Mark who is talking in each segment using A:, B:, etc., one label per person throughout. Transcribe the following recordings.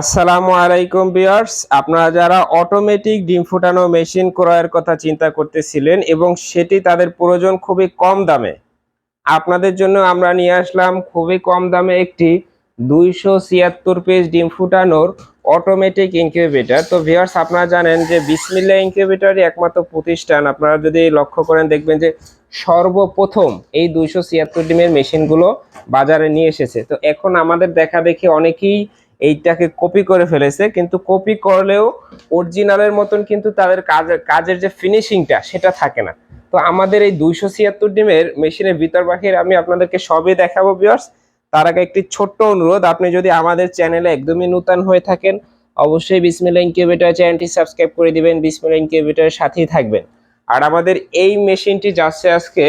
A: আসসালামু আলাইকুম বিয়ার্স আপনারা যারা অটোমেটিক ডিম ফুটানো মেশিন ক্রয়ের কথা চিন্তা করতেছিলেন এবং সেটি তাদের প্রয়োজন খুবই কম দামে, আপনাদের জন্য আমরা নিয়ে আসলাম খুবই কম দামে একটি দুইশো ছিয়াত্তর পেজ ডিম ফুটানোর অটোমেটিক ইনকিউবেটর তো ভিউয়ার্স, আপনারা জানেন যে বিসমিল্লা ইনকিউবেটরই একমাত্র প্রতিষ্ঠান। আপনারা যদি লক্ষ্য করেন, দেখবেন যে সর্বপ্রথম এই দুইশো ছিয়াত্তর ডিমের মেশিনগুলো বাজারে নিয়ে এসেছে। তো এখন আমাদের দেখা দেখি অনেকেই এইটাকে কপি করে ফেলেছে, কিন্তু কপি করলেও অরিজিনালের মতন কিন্তু তাদের কাজের কাজের যে ফিনিশিংটা সেটা থাকে না। তো আমাদের এই দুইশো ছিয়াত্তর ডিমের মেশিনের ভিতর বাহির আমি আপনাদেরকে সবই দেখাবো বিয়ার্স তার আগে একটি ছোট্ট অনুরোধ, আপনি যদি আমাদের চ্যানেলে একদমই নূতন হয়ে থাকেন, অবশ্যই বিসমিল্লা ইনকিউবেটর চ্যানেলটি সাবস্ক্রাইব করে দিবেন বিসমিল্লা ইনকিউবেটরের সাথেই থাকবেন। আর আমাদের এই মেশিনটি যাচ্ছে আজকে,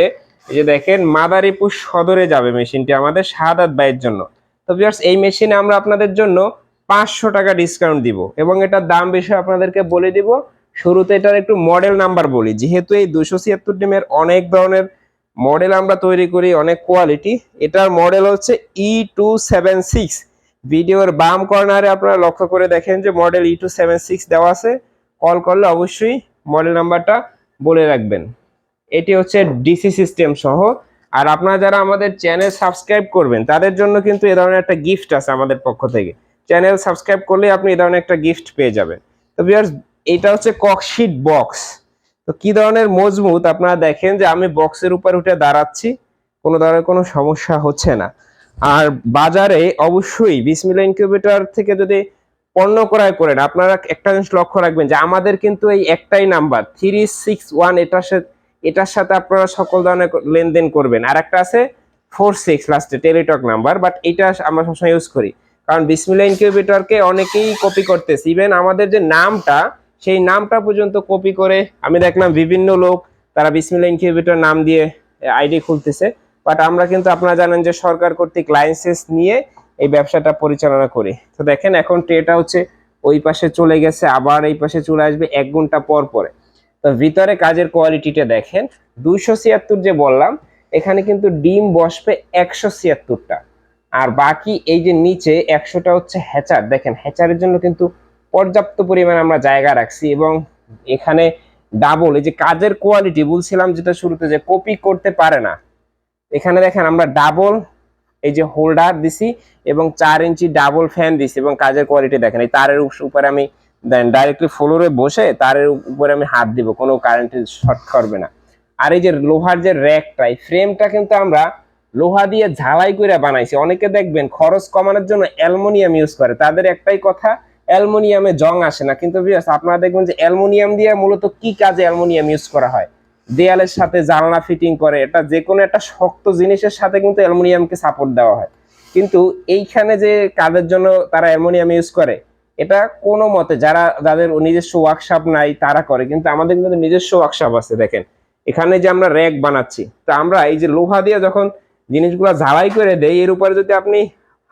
A: এই যে দেখেন, মাদারীপুর সদরে যাবে মেশিনটি আমাদের শাহাদাত বাইয়ের জন্য। তো ভিউয়ার্স এই মেশিনে আমরা আপনাদের জন্য পাঁচশো টাকা ডিসকাউন্ট দিব এবং এটার দাম বিষয়ে আপনাদেরকে বলে দিব। শুরুতে এটার একটু মডেল নাম্বার বলি। যেহেতু এই দুশো ছিয়াত্তর ডিমের অনেক ধরনের মডেল আমরা তৈরি করি, অনেক কোয়ালিটি এটার মডেল হচ্ছে ই টু সেভেন সিক্স ভিডিওর বাম কর্নারে আপনারা লক্ষ্য করে দেখেন যে model E two seven six দেওয়া আছে। কল করলে অবশ্যই মডেল নাম্বারটা বলে রাখবেন। এটি হচ্ছে ডিসি সিস্টেম সহ আর আপনারা যারা আমাদের চ্যানেল সাবস্ক্রাইব করবেন, তাদের জন্য কিন্তু এ ধরনের একটা গিফট আছে আমাদের পক্ষ থেকে। চ্যানেল সাবস্ক্রাইব করলে আপনি এ ধরনের একটা গিফট পেয়ে যাবেন। তো বিয়ার্স এটা হচ্ছে ককশিট বক্স তো কি ধরনের মজবুত আপনারা দেখেন যে আমি বক্সের উপর উঠে দাঁড়াচ্ছি, কোনো ধরনের কোনো সমস্যা হচ্ছে না। আর বাজারে অবশ্যই বিসমিল্লা ইনকিউবেটর থেকে যদি পণ্য ক্রয় করেন, আপনারা একটা জিনিস লক্ষ্য রাখবেন যে আমাদের কিন্তু এই একটাই নাম্বার থ্রি সিক্স ওয়ান এটার সাথে এটার সাথে আপনারা সকল ধরনের লেনদেন করবেন। আর একটা আছে ফোর সিক্স লাস্টে টেলিটক নাম্বার বাট এটা আমরা সবসময় ইউজ করি। কারণ বিসমিল্লা ইনকিউবেটরকে অনেকেই কপি করতেছে। ইভেন আমাদের যে নামটা, সেই নামটা পর্যন্ত কপি করে আমি দেখলাম বিভিন্ন লোক, তারা বিসমিল্লা ইনকিউবেটর নাম দিয়ে আইডি খুলতেছে। বাট আমরা কিন্তু আপনারা জানেন যে সরকার কর্তৃক লাইসেন্স নিয়ে এই ব্যবসাটা পরিচালনা করি। তো দেখেন এখন ট্রেটা হচ্ছে ওই পাশে চলে গেছে, আবার এই পাশে চলে আসবে এক ঘণ্টা পর পরে। ভিতরে কাজের কোয়ালিটিটা দেখেন। দুইশো ছিয়াত্তর যে বললাম, এখানে কিন্তু ডিম বসবে একশো ছিয়াত্তরটা। আর বাকি এই যে নিচে একশোটা হচ্ছে হ্যাচার। দেখেন, হ্যাচারের জন্য কিন্তু পর্যাপ্ত পরিমাণে আমরা জায়গা রাখছি এবং এখানে ডাবল এই যে কাজের কোয়ালিটি বলছিলাম যেটা শুরুতে যে কপি করতে পারে না। এখানে দেখেন আমরা ডাবল এই যে হোল্ডার দিছি এবং চার ইঞ্চি ডাবল ফ্যান দিছি এবং কাজের কোয়ালিটি দেখেন। এই তারের উপরে আমি দেন ডাইরেক্টলি ফ্লোরে বসে তারের উপরে আমি হাত দিব, কোনো কারেন্ট শর্ট করবে না। আর এই যে লোহার যে র্যাকটা এই ফ্রেমটা কিন্তু আমরা লোহা দিয়ে ঝালাই করে বানাইছি। অনেকে দেখবেন খরচ কমানোর জন্য অ্যালমোনিয়াম ইউজ করে। তাদের একটাই কথা, অ্যালমোনিয়ামে জং আসে না। কিন্তু আপনারা দেখবেন যে অ্যালমোনিয়াম দিয়ে মূলত কি কাজে অ্যালমোনিয়াম ইউজ করা হয়? দেয়ালের সাথে জানলা ফিটিং করে, এটা যে কোনো একটা শক্ত জিনিসের সাথে কিন্তু অ্যালমোনিয়ামকে সাপোর্ট দেওয়া হয়। কিন্তু এইখানে যে কাজের জন্য তারা অ্যালমোনিয়াম ইউজ করে এটা কোনো মতে যারা, যাদের নিজস্ব ওয়ার্কশপ নাই, তারা করে, কিন্তু আমাদের কিন্তু নিজস্ব ওয়ার্কশপ আছে, দেখেন। এখানে যে আমরা র্যাক বানাচ্ছি, তো আমরা এই যে লোহা দিয়ে যখন জিনিসগুলো ঝালাই করে দেই, এর উপরে যদি আপনি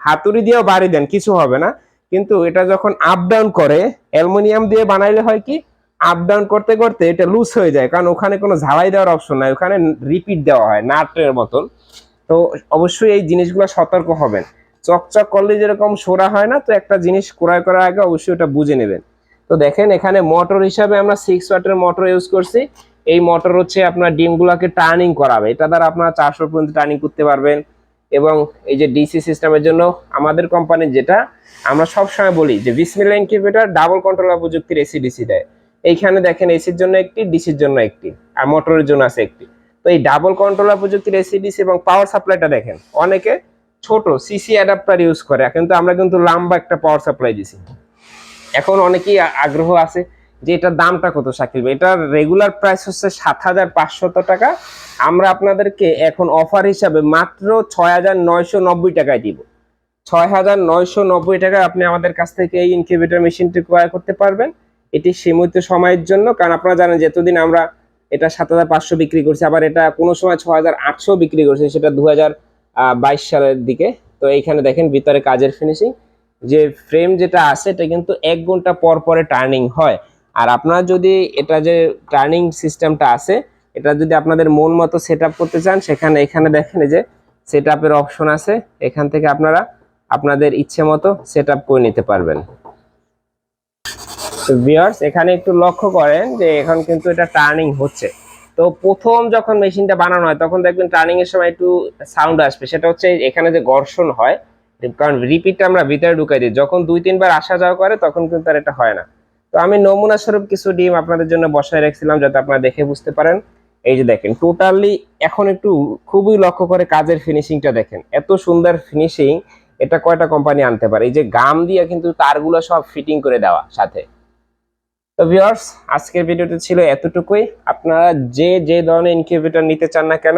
A: হাতুড়ি দিয়েও বাড়ি দেন, কিছু হবে না। কিন্তু এটা যখন আপ ডাউন করে, অ্যালুমিনিয়াম দিয়ে বানাইলে হয় কি আপ ডাউন করতে করতে এটা লুজ হয়ে যায়, কারণ ওখানে কোনো ঝালাই দেওয়ার অপশন নাই, ওখানে রিপিট দেওয়া হয়, নাটের মতন। তো অবশ্যই এই জিনিসগুলো সতর্ক হবেন। চকচক করলে যেরকম সোরা হয় না, তো একটা জিনিস ক্রয় করার আগে অবশ্যই ওটা বুঝে নেবেন। তো দেখেন, এখানে মোটর হিসাবে আমরা সিক্স ওয়াটের মোটর ইউজ করছি। এই মোটর হচ্ছে আপনার ডিমগুলোকে টার্নিং করাবে। এটা দ্বারা আপনারা চারশো পর্যন্ত টার্নিং করতে পারবেন। এবং এই যে ডিসি সিস্টেমের জন্য আমাদের কোম্পানির যেটা, আমরা সবসময় বলি যে বিসমিল্লা ইনকিউবেটর ডাবল কন্ট্রোলার প্রযুক্তির এসি ডিসি দেয়। এইখানে দেখেন এসির জন্য একটি ডিসির জন্য একটি, আর মোটরের জন্য আছে একটি। তো এই ডাবল কন্ট্রোলার প্রযুক্তির এসি ডিসি এবং পাওয়ার সাপ্লাইটা দেখেন, অনেকে ছোট সিসি অ্যাডাপ্টার ইউজ করে, কিন্তু আমরা কিন্তু লম্বা একটা পাওয়ার সাপ্লাই দিছি। এখন অনেকেই আগ্রহ আছে যে এটার দামটা কত সাকিব এটার রেগুলার প্রাইস হচ্ছে সাত হাজার পাঁচশত টাকা। আমরা আপনাদেরকে এখন অফার হিসাবে মাত্র ছয় হাজার নয়শো নব্বই টাকায় দিব। ছয় হাজার নয়শো নব্বই টাকায় আপনি আমাদের কাছ থেকে এই ইনকিউবেটর মেশিনটি ক্রয় করতে পারবেন। এটি সীমিত সময়ের জন্য, কারণ আপনারা জানেন যে এতদিন আমরা এটা সাত হাজার পাঁচশো বিক্রি করছি, আবার এটা কোনো সময় ছ হাজার আটশো বিক্রি করছি, সেটা দু হাজার বাইশ সালের দিকে। তো এইখানে দেখেন ভিতরে কাজের ফিনিশিং যে ফ্রেম যেটা আছে, এটা কিন্তু এক ঘণ্টা পর পরে টার্নিং হয়। আর আপনারা যদি এটা যে টার্নিং সিস্টেমটা আছে, এটা যদি আপনাদের মন মতো সেট করতে চান, সেখানে, এখানে দেখেন যে সেট আপের অপশন আছে। এখান থেকে আপনারা আপনাদের ইচ্ছে মতো সেট করে নিতে পারবেন। ভিউয়ার্স এখানে একটু লক্ষ্য করেন যে এখন কিন্তু এটা টার্নিং হচ্ছে। তো প্রথম যখন মেশিনটা বানানো হয়, তখন দেখবেন টার্নিং এর সময় একটু সাউন্ড আসবে। সেটা হচ্ছে এখানে যে ঘর্ষণ হয়, কারণ রিপিটটা আমরা ভিতরে ঢুকাই দিই। যখন দুই, তিনবার আসা যাওয়া করে, তখন কিন্তু আর এটা হয় না। তো আমি নমুনা স্বরূপ কিছু ডিম আপনাদের জন্য বসায় রাখছিলাম, যাতে আপনারা দেখে বুঝতে পারেন। এই যে দেখেন টোটালি এখন একটু খুবই লক্ষ্য করে কাজের ফিনিশিংটা দেখেন। এত সুন্দর ফিনিশিং এটা কয়টা কোম্পানি আনতে পারে? এই যে গাম দিয়ে কিন্তু তারগুলো সব ফিটিং করে দেওয়া সাথে। তো ভিউয়ার্স, আজকের ভিডিওতে ছিল এতটুকুই। আপনারা যে যে ধরনের ইনকিউবেটর নিতে চান না কেন,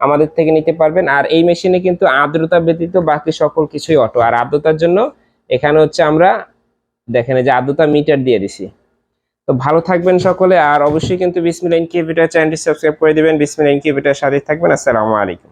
A: আমাদের থেকে নিতে পারবেন। আর এই মেশিনে কিন্তু আর্দ্রতা ব্যতীত বাকি সকল কিছুই অটো। আর আর্দ্রতার জন্য এখানে হচ্ছে আমরা, দেখেন যে আর্দ্রতা মিটার দিয়ে দিছি। তো ভালো থাকবেন সকলে, আর অবশ্যই কিন্তু বিসমিল ইনকিউবেটর চ্যানেলটি সাবস্ক্রাইব করে দিবেন। বিসমিল ইনকিউবেটর সাথে থাকবেন। আসসালামু আলাইকুম।